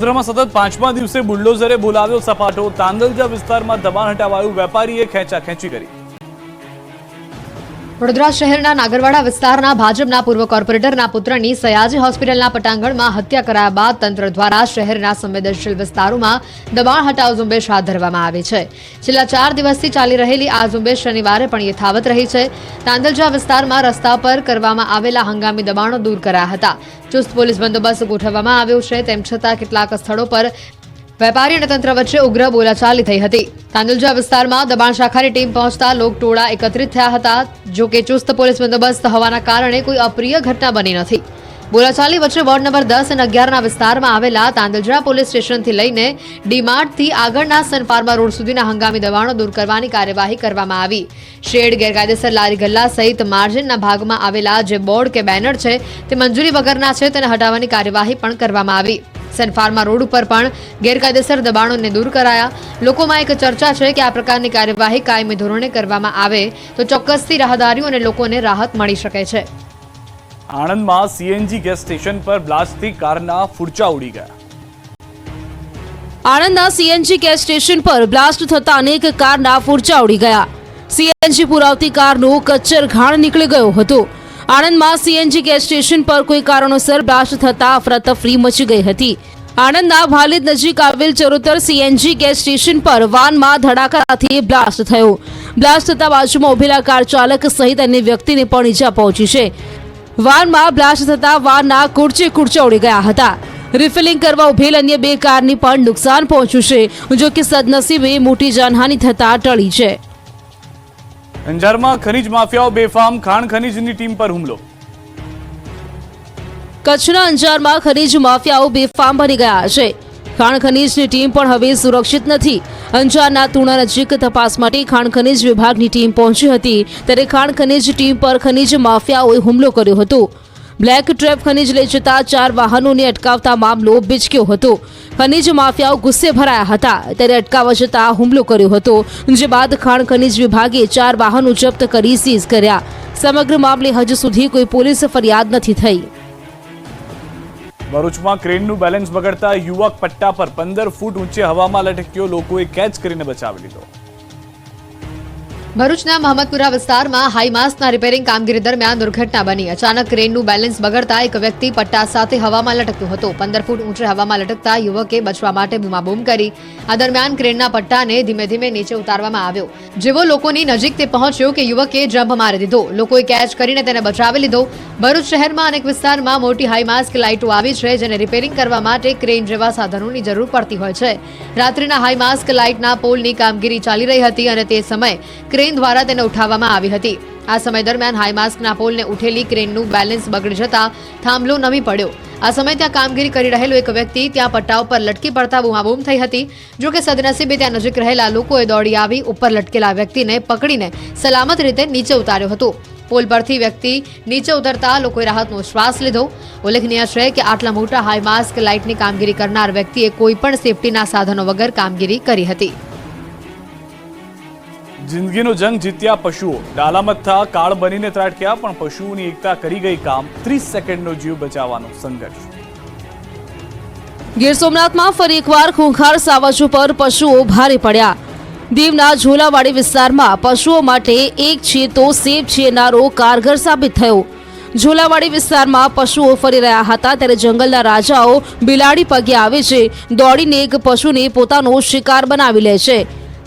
વડોદરામાં સતત પાંચમા દિવસે બુલડોઝરે બોલાવ્યો સપાટો. તાંદલજા વિસ્તારમાં દબાણ હટાવાયું વેપારીએ ખેંચા ખેંચી કરી. વડોદરા શહેરના નાગરવાડા વિસ્તારના ભાજપના પૂર્વ કોર્પોરેટરના પુત્રની સયાજી હોસ્પિટલના પટાંગણમાં હત્યા કરાયા બાદ તંત્ર દ્વારા શહેરના સંવેદનશીલ વિસ્તારોમાં દબાણ હટાવ ઝુંબેશ હાથ ધરવામાં આવી છે. છેલ્લા ચાર દિવસથી ચાલી રહેલી આ ઝુંબેશ શનિવારે પણ યથાવત રહી છે. તાંદલજા વિસ્તારમાં રસ્તા પર કરવામાં આવેલા હંગામી દબાણો દૂર કરાયા હતા. ચુસ્ત પોલીસ બંદોબસ્ત ગોઠવવામાં આવ્યો છે, તેમ છતાં કેટલાક સ્થળો પર વેપારી અને તંત્ર વચ્ચે ઉગ્ર બોલાચાલી થઈ હતી. તાંદુલજા વિસ્તારમાં દબાણ શાખાની ટીમ પહોંચતા લોકટોળા એકત્રિત થયા હતા. જો કે ચુસ્ત પોલીસ બંદોબસ્ત હોવાના કારણે કોઈ અપ્રિય ઘટના બની નથી. બોલાચાલી વચ્ચે વોર્ડ નંબર દસ અને અગિયારના વિસ્તારમાં આવેલા તાંદલજા પોલીસ સ્ટેશનથી લઈને ડીમાર્ટથી આગળના સનફાર્મા રોડ સુધીના હંગામી દબાણો દૂર કરવાની કાર્યવાહી કરવામાં આવી. શેડ, ગેરકાયદેસર લારી ગલ્લા સહિત માર્જિનના ભાગમાં આવેલા જે બોર્ડ કે બેનર છે તે મંજૂરી વગરના છે તેને હટાવવાની કાર્યવાહી પણ કરવામાં આવી. સનફાર્મા રોડ ઉપર પણ ગેરકાયદેસર દબાણોને દૂર કરાયા. લોકોમાં એક ચર્ચા છે કે આ પ્રકારની કાર્યવાહી કાયમી ધોરણે કરવામાં આવે તો ચોક્કસથી રાહદારીઓ અને લોકોને રાહત મળી શકે છે. આણંદમાં સીએનજી ગેસ સ્ટેશન પર બ્લાસ્ટથી કારના ફૂરચા ઉડી ગયા. આણંદના સીએનજી ગેસ સ્ટેશન પર બ્લાસ્ટ થતા અનેક કારના ફૂરચા ઉડી ગયા. સીએનજી પુરાવતી કારનું કચ્છર ઘાણ નીકળી ગયો હતો. આણંદમાં સીએનજી ગેસ સ્ટેશન પર કોઈ કારણોસર બ્લાસ્ટ થતા અફરાતફરી મચી ગઈ હતી. આણંદના ભાલિદ નજીક આવેલ ચરોતર સીએનજી ગેસ સ્ટેશન પર વાનમાં ધડાકાથી બ્લાસ્ટ થયો. બ્લાસ્ટ થતા બાજુમાં ઉભેલા કાર ચાલક સહિત અન્ય વ્યક્તિને પણ ઈજા પહોંચી છે. વાનમાં બ્લાસ્ટ થતા વારના કુડચે કુડચા ઉડી ગયા હતા. રિફિલિંગ કરવા ઉભેલ અન્ય બે કારની પણ નુકસાન પહોંચ્યું છે, જો કે સદનસીબે મોટી જાનહાનિ થતા ટળી છે. અંજારમાં ખનીજ માફિયાઓ બેફામ ખાણ ખનીજની ટીમ પર હુમલો. કચ્છના અંજારમાં ખનીજ માફિયાઓ બેફામ બની ગયા છે. ખાણ ખનીજની ટીમ પણ હવે સુરક્ષિત નથી. અંજારના તુણા નજીક તપાસ માટે ખાણ ખનીજ વિભાગની ટીમ પહોંચી હતી ત્યારે ખાણ ખનીજ ટીમ પર ખનીજ માફિયાઓએ હુમલો કર્યો હતો. બ્લેક ટ્રેપ ખનીજ લઈ જતા ચાર વાહનોને અટકાવતા મામલો બિચક્યો હતો. ખનીજ માફિયાઓ ગુસ્સે ભરાયા હતા ત્યારે અટકાવવા જતા હુમલો કર્યો હતો, જે બાદ ખાણ ખનીજ વિભાગે ચાર વાહનો જપ્ત કરી સીઝ કર્યા. સમગ્ર મામલે હજુ સુધી કોઈ પોલીસ ફરિયાદ નથી થઈ. ભરૂચમાં ક્રેનનું બેલેન્સ બગડતા યુવક પટ્ટા પર પંદર ફૂટ ઊંચે હવામાં લટક્યો. લોકોએ કેચ કરીને બચાવી લીધો. ભરૂચના મહમ્મદપુરા વિસ્તારમાં હાઈમાસના રિપેરિંગ કામગીરી દરમિયાન દુર્ઘટના બની. અચાનક ક્રેનનું બેલેન્સ બગડતા એક વ્યક્તિ પટ્ટા સાથે હવામાં લટક્યો હતો. પંદર ફૂટ ઊંચે હવામાં લટકતા યુવકે બચવા માટે બૂમાબૂમ કરી. આ દરમિયાન ક્રેનના પટ્ટાને ધીમે ધીમે નીચે ઉતારવામાં આવ્યો. જેવો લોકોની નજીક તે પહોંચ્યો કે યુવકે જમ્પ મારી દીધો. લોકોએ કેચ કરીને તેને બચાવી લીધો. ભરૂચ શહેરમાં અનેક વિસ્તારમાં મોટી હાઈમાસ્ક લાઇટો આવી છે, જેને રિપેરિંગ કરવા માટે ક્રેન જેવા સાધનોની જરૂર પડતી હોય છે. રાત્રિના હાઈમાસ્ક લાઇટના પોલની કામગીરી ચાલી રહી હતી અને તે સમયે ક્રેન દ્વારા તેને ઉઠાવવામાં આવી હતી. આ સમય દરમિયાન હાઈમાસ્કના પોલને ઉઠેલી ક્રેનનું બેલેન્સ બગડી જતા થાંભલો નમી પડ્યો. આ સમયે ત્યાં કામગીરી કરી રહેલો એક વ્યક્તિ ત્યાં પટ્ટા ઉપર લટકી પડતા બૂમાબૂમ થઈ હતી. જો કે સદનસીબે ત્યાં નજીક રહેલા લોકોએ દોડી આવી ઉપર લટકેલા વ્યક્તિને પકડીને સલામત રીતે નીચે ઉતાર્યો હતો. પોલ પરથી વ્યક્તિ નીચે ઉતરતા લોકોએ રાહતનો શ્વાસ લીધો. ઉલ્લેખનીય છે કે આટલા મોટા હાઈ માસ્ક લાઇટની કામગીરી કરનાર વ્યક્તિએ કોઈ પણ સેફટીના સાધનો વગર કામગીરી કરી હતી. જિંદગીનો જંગ જીત્યા પશુઓ. ડાલામથા કાળ બનીને ત્રાટક્યા, પણ પશુઓની એકતા કરી ગઈ કામ. ત્રીસ સેકન્ડનો જીવ બચાવવાનો સંઘર્ષ. ગીર સોમનાથમાં ફરી એકવાર ખૂંખાર સાવજો પર પશુઓ ભારે પડ્યા. દીવના ઝોલાવાડી વિસ્તારમાં પશુઓ માટે એક છે તો સેબ છે નારો કારગર સાબિત થયો. ઝોલાવાડી વિસ્તારમાં પશુઓ ફરી રહ્યા હતા ત્યારે જંગલના રાજાઓ બિલાડી પગે આવે છે. દોડીને એક પશુને પોતાનો શિકાર બનાવી લે છે.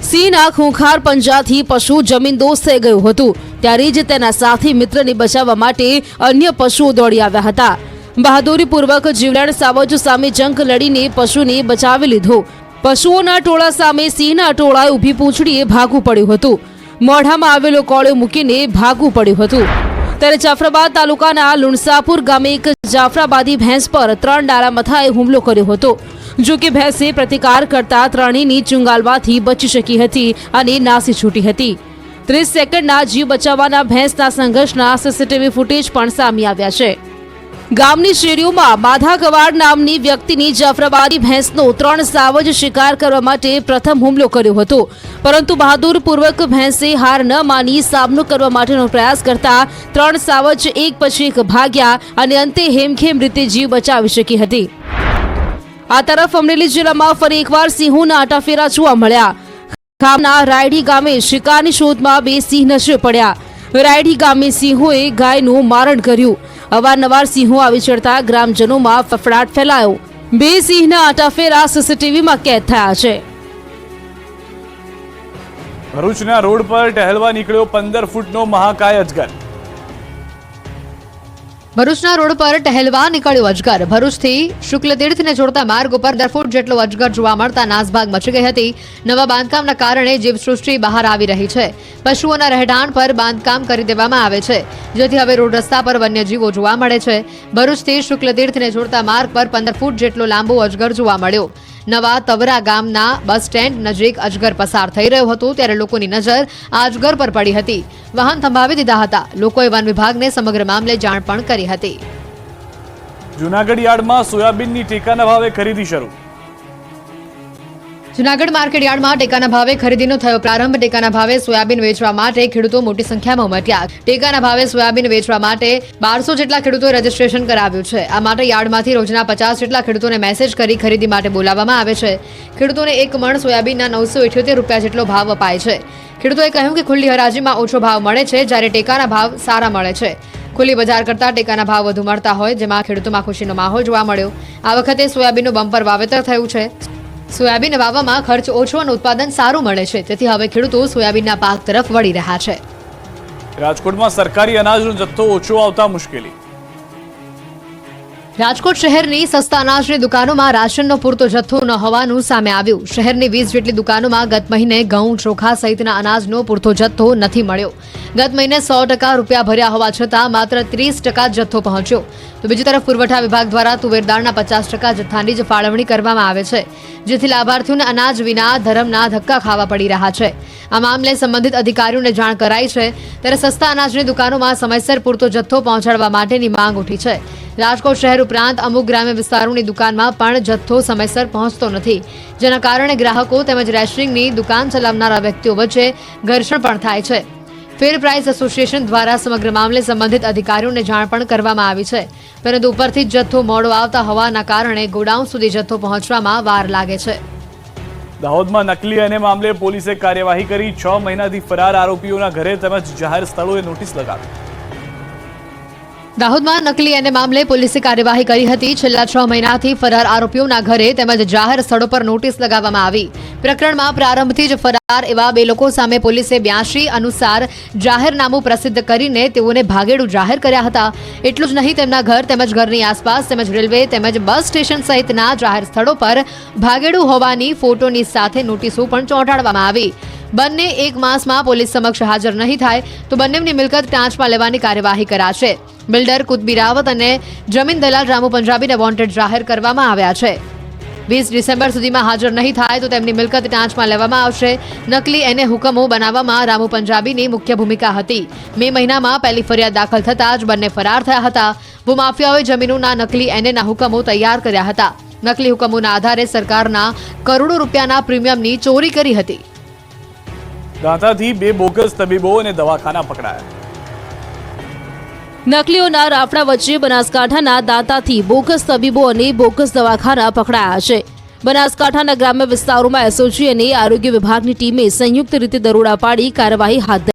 સિંહના ખૂંખાર પંજાથી પશુ જમીનદોસ્ત થઈ ગયું હતું. ત્યારે જ તેના સાથી મિત્રને બચાવવા માટે અન્ય પશુઓ દોડી આવ્યા હતા. બહાદુરીપૂર્વક જીવલેણ સાવજ સામે જંક લડીને પશુને બચાવી લીધો. પશુઓના ટોળા સામે સિંહના ટોળાએ ઊભી પૂંછડીએ ભાગવું પડ્યું હતું. મોઢામાં આવેલો કોળો મૂકીને ભાગવું પડ્યું હતું. ત્યારે જાફરાબાદ તાલુકાના લુણસાપુર ગામે એક જાફરાબાદી ભેંસ પર ત્રણ ડાળા મથાએ હુમલો કર્યો હતો. જો કે ભેંસે પ્રતિકાર કરતા ત્રણેયની ચુંગાલવાથી બચી શકી હતી અને નાસી છૂટી હતી. ત્રીસ સેકન્ડના જીવ બચાવવાના ભેંસના સંઘર્ષના સીસીટીવી ફૂટેજ પણ સામે આવ્યા છે. ગામની શેરીઓમાં માધા કવાડ નામની વ્યક્તિની જાફરાબાદી ભેંસનો ત્રણ સાવજ શિકાર કરવા માટે પ્રથમ હુમલો કર્યો હતો. પરંતુ બહાદુરપૂર્વક ભેંસે હાર ન માની સામનો કરવા માટેનો પ્રયાસ કરતા ત્રણ સાવજ એક પછી એક ભાગ્યા અને અંતે હેમખેમ રીતે જીવ બચાવી શકી હતી. આ તરફ અમરેલી જિલ્લામાં ફરી એકવાર સિંહોના આટાફેરા જોવા મળ્યા. ગામના રાયડી ગામે શિકારની શોધમાં બે સિંહ નજરે પડ્યા. રાયડી ગામે સિંહોએ ગાયનું મારણ કર્યું. અવારનવાર સિંહો આવી ચડતા ગ્રામજનોમાં ફફડાટ ફેલાયો. બે સિંહના આટાફેરા સીસીટીવીમાં કેદ થયા છે. ભરૂચના રોડ પર ટહેલવા નીકળ્યો પંદર ફૂટનો મહાકાય અજગર. ભરૂચના રોડ પર ટહેલવા નીકળ્યો અજગર. ભરૂચથી શુક્લતીર્થને જોડતા માર્ગ ઉપર દર ફૂટ જેટલો અજગર જોવા મળતા નાસભાગ મચી ગઈ હતી. નવા બાંધકામના કારણે જીવસૃષ્ટિ બહાર આવી રહી છે. પશુઓના રહેઠાણ પર બાંધકામ કરી દેવામાં આવે છે, જેથી હવે રોડ રસ્તા પર વન્યજીવો જોવા મળે છે. ભરૂચથી શુક્લતીર્થને જોડતા માર્ગ પર પંદર ફૂટ જેટલો લાંબો અજગર જોવા મળ્યો. નવા તવરા ગામના બસ સ્ટેન્ડ નજીક અજગર પસાર થઈ રહ્યો હતો ત્યારે લોકોની નજર આ અજગર પર પડી હતી. વાહન થંભાવી દીધા હતા. લોકોએ વન વિભાગને સમગ્ર મામલે જાણ પણ કરી હતી. જુનાગઢ યાર્ડમાં સોયાબીનની ટેકાના ભાવે ખરીદી શરૂ. જુનાગઢ માર્કેટ યાર્ડમાં ટેકાના ભાવે ખરીદીનો થયો પ્રારંભ. ટેકાના ભાવે સોયાબીન વેચવા માટે ખેડૂતો મોટી સંખ્યામાં ઉમટ્યા. ટેકાના ભાવે સોયાબીન વેચવા માટે બારસો જેટલા ખેડૂતોએ રજીસ્ટ્રેશન કરાવ્યું છે. આ માટે યાર્ડમાંથી રોજના પચાસ જેટલા ખેડૂતોને મેસેજ કરી ખરીદી માટે બોલાવવામાં આવે છે. ખેડૂતોને એક મણ સોયાબીનના નવસો ઇઠ્યોતેર રૂપિયા જેટલો ભાવ અપાય છે. ખેડૂતોએ કહ્યું કે ખુલ્લી હરાજીમાં ઓછો ભાવ મળે છે જ્યારે ટેકાના ભાવ સારા મળે છે. ખુલ્લી બજાર કરતાં ટેકાના ભાવ વધુ મળતા હોય, જેમાં ખેડૂતોમાં ખુશીનો માહોલ જોવા મળ્યો. આ વખતે સોયાબીનનું બમ્પર વાવેતર થયું છે. સોયાબીન વાવવામાં ખર્ચ ઓછો અને ઉત્પાદન સારું મળે છે. તેથી હવે ખેડૂતો સોયાબીનના પાક તરફ વળી રહ્યા છે. રાજકોટમાં સરકારી અનાજનો જથ્થો ઓછો આવતા મુશ્કેલી. રાજકોટ શહેરની સસ્તા અનાજની દુકાનોમાં રાશનનો પૂરતો જથ્થો ન હોવાનું સામે આવ્યું. શહેરની વીસ જેટલી દુકાનોમાં ગત મહિને ઘઉં, ચોખા સહિતના અનાજનો પૂરતો જથ્થો નથી મળ્યો. ગત મહિને સો ટકા રૂપિયા ભર્યા હોવા છતાં માત્ર ત્રીસ ટકા જથ્થો પહોંચ્યો. તો બીજી તરફ પુરવઠા વિભાગ દ્વારા તુવેરદાળના પચાસ ટકા જથ્થાની જ ફાળવણી કરવામાં આવે છે, જેથી લાભાર્થીઓને અનાજ વિના ધરમના ધક્કા ખાવા પડી રહ્યા છે. આ મામલે સંબંધિત અધિકારીઓને જાણ કરાઈ છે, ત્યારે સસ્તા અનાજની દુકાનોમાં સમયસર પૂરતો જથ્થો પહોંચાડવા માટેની માંગ ઉઠી છે. રાજકોટ શહેર ઉપરાંત અમુક ગ્રામ્ય વિસ્તારોની દુકાનમાં પણ જથ્થો સમયસર પહોંચતો નથી. જેના કારણે ગ્રાહકો તેમજ રેશનિંગની દુકાન ચલાવનારા વ્યક્તિઓ વચ્ચે ઘર્ષણ પણ થાય છે. ફેર પ્રાઇસ એસોસિએશન દ્વારા સમગ્ર મામલે સંબંધિત અધિકારીઓને જાણ પણ કરવામાં આવી છે. પરંતુ ઉપરથી જથ્થો મોડો આવતા હોવાના કારણે ગોડાઉન સુધી જથ્થો પહોંચવામાં વાર લાગે છે. દાહોદમાં નકલી અને મામલે પોલીસે કાર્યવાહી કરી. છ મહિનાથી ફરાર આરોપીઓના ઘરે તેમજ જાહેર સ્થળોએ નોટિસ લગાવી. દાહોદમાં નકલી અને મામલે પોલીસે કાર્યવાહી કરી હતી. છેલ્લા છ મહિનાથી ફરાર આરોપીઓના ઘરે તેમજ જાહેર સ્થળો પર નોટિસ લગાવવામાં આવી. પ્રકરણમાં પ્રારંભથી જ ફરાર એવા બે લોકો સામે પોલીસે બ્યાસી અનુસાર જાહેરનામું પ્રસિદ્ધ કરીને તેઓને ભાગેડું જાહેર કર્યા હતા. એટલું જ નહીં, તેમના ઘર તેમજ ઘરની આસપાસ તેમજ રેલવે તેમજ બસ સ્ટેશન સહિતના જાહેર સ્થળો પર ભાગેડું હોવાની ફોટોની સાથે નોટિસો પણ ચોંટાડવામાં આવી. બંને એક માસમાં પોલીસ સમક્ષ હાજર નહીં થાય તો બંનેની મિલકત ટાંચમાં લેવાની કાર્યવાહી કરાશે. બિલ્ડર કુતબી રાવત અને જમીન દલાલ રામુ પંજાબીને વોન્ટેડ જાહેર કરવામાં આવ્યા છે. વીસ ડિસેમ્બર સુધીમાં હાજર નહીં થાય તો તેમની મિલકત ટાંચમાં લેવામાં આવશે. નકલી એને હુકમો બનાવવામાં રામુ પંજાબીની મુખ્ય ભૂમિકા હતી. મે મહિનામાં પહેલી ફરિયાદ દાખલ થતાં જ બંને ફરાર થયા હતા. ભૂમાફિયાઓએ જમીનોના નકલી એનેના હુકમો તૈયાર કર્યા હતા. નકલી હુકમોના આધારે સરકારના કરોડો રૂપિયાના પ્રીમિયમની ચોરી કરી હતી. દાંતાથી બે બોગસ તબીબો અને દવાખાના પકડાયા. નકલીઓના રાફડા વચ્ચે બનાસકાંઠાના દાંતાથી બોગસ તબીબો અને બોગસ દવાખાના પકડાયા છે. બનાસકાંઠાના ગ્રામ્ય વિસ્તારોમાં એસઓજી અને આરોગ્ય વિભાગની ટીમે સંયુક્ત રીતે દરોડા પાડી કાર્યવાહી હાથ